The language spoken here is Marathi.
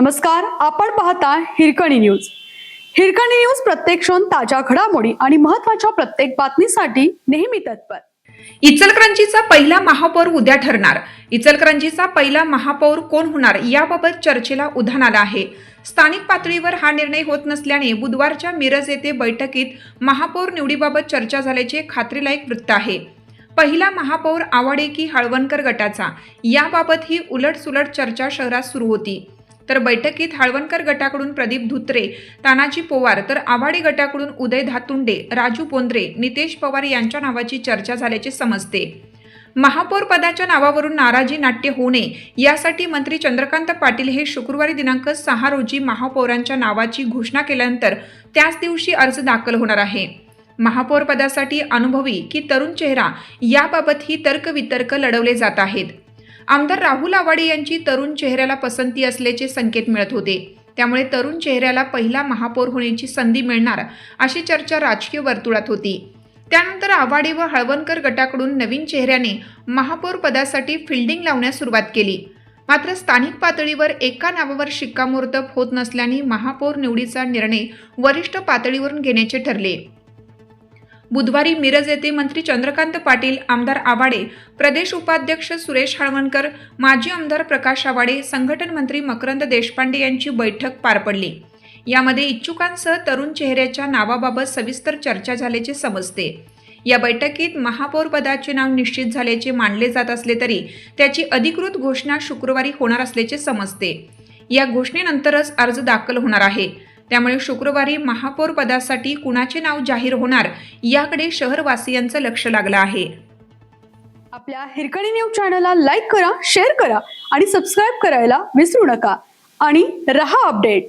नमस्कार आपण पाहता हिरकणी न्यूज. हिरकणी न्यूज प्रत्येक क्षण ताज्या घडामोडी आणि महत्त्वाच्या प्रत्येक बातमीसाठी नेहमी तत्पर. इचलकरंजीचा पहिला महापौर उद्या ठरणार. इचलकरंजीचा पहिला महापौर कोण होणार याबाबत चर्चेला उधाण आलं आहे. स्थानिक पातळीवर हा निर्णय होत नसल्याने बुधवारच्या मिरज येथे बैठकीत महापौर निवडीबाबत चर्चा झाल्याचे खात्रीलायक वृत्त आहे. पहिला महापौर आवाडे की हळवणकर गटाचा. याबाबत ही उलटसुलट चर्चा शहरात सुरू होती. तर बैठकीत हळवणकर गटाकडून प्रदीप धुत्रे तानाजी पोवार तर आवाडे गटाकडून उदय धातुंडे राजू पोंद्रे नितेश पवार यांच्या नावाची चर्चा झाल्याचे समजते. महापौर पदाच्या नावावरून नाराजी नाट्य होऊ नये यासाठी मंत्री चंद्रकांत पाटील हे शुक्रवारी दिनांक सहा रोजी महापौरांच्या नावाची घोषणा केल्यानंतर त्याच दिवशी अर्ज दाखल होणार आहे. महापौर पदासाठी अनुभवी की तरुण चेहरा याबाबतही तर्कवितर्क लढवले जात आहेत. आमदार राहुल आवाडे यांची तरुण चेहऱ्याला पसंती असल्याचे संकेत मिळत होते. त्यामुळे तरुण चेहऱ्याला पहिला महापौर होण्याची संधी मिळणार अशी चर्चा राजकीय वर्तुळात होती. त्यानंतर आवाडे व हळवणकर गटाकडून नवीन चेहऱ्याने महापौर पदासाठी फिल्डिंग लावण्यास सुरुवात केली. मात्र स्थानिक पातळीवर एका नावावर शिक्कामोर्तब होत नसल्याने महापौर निवडीचा निर्णय वरिष्ठ पातळीवरून घेण्याचे ठरले. बुधवारी मिरज येथे मंत्री चंद्रकांत पाटील आमदार आवाडे प्रदेश उपाध्यक्ष सुरेश हळवणकर माजी आमदार प्रकाश आवाडे संघटन मंत्री मकरंद देशपांडे यांची बैठक पार पडली. यामध्ये इच्छुकांसह तरुण चेहऱ्याच्या नावाबाबत सविस्तर चर्चा झाल्याचे समजते. या बैठकीत महापौर पदाचे नाव निश्चित झाल्याचे मानले जात असले तरी त्याची अधिकृत घोषणा शुक्रवारी होणार असल्याचे समजते. या घोषणेनंतरच अर्ज दाखल होणार आहे. त्यामुळे शुक्रवारी महापौर पदासाठी कुणाचे नाव जाहीर होणार याकडे शहरवासियांचं लक्ष लागलं आहे. आपल्या हिरकणी न्यूज चॅनलला लाईक करा शेअर करा आणि सबस्क्राईब करायला विसरू नका. आणि रहा अपडेट.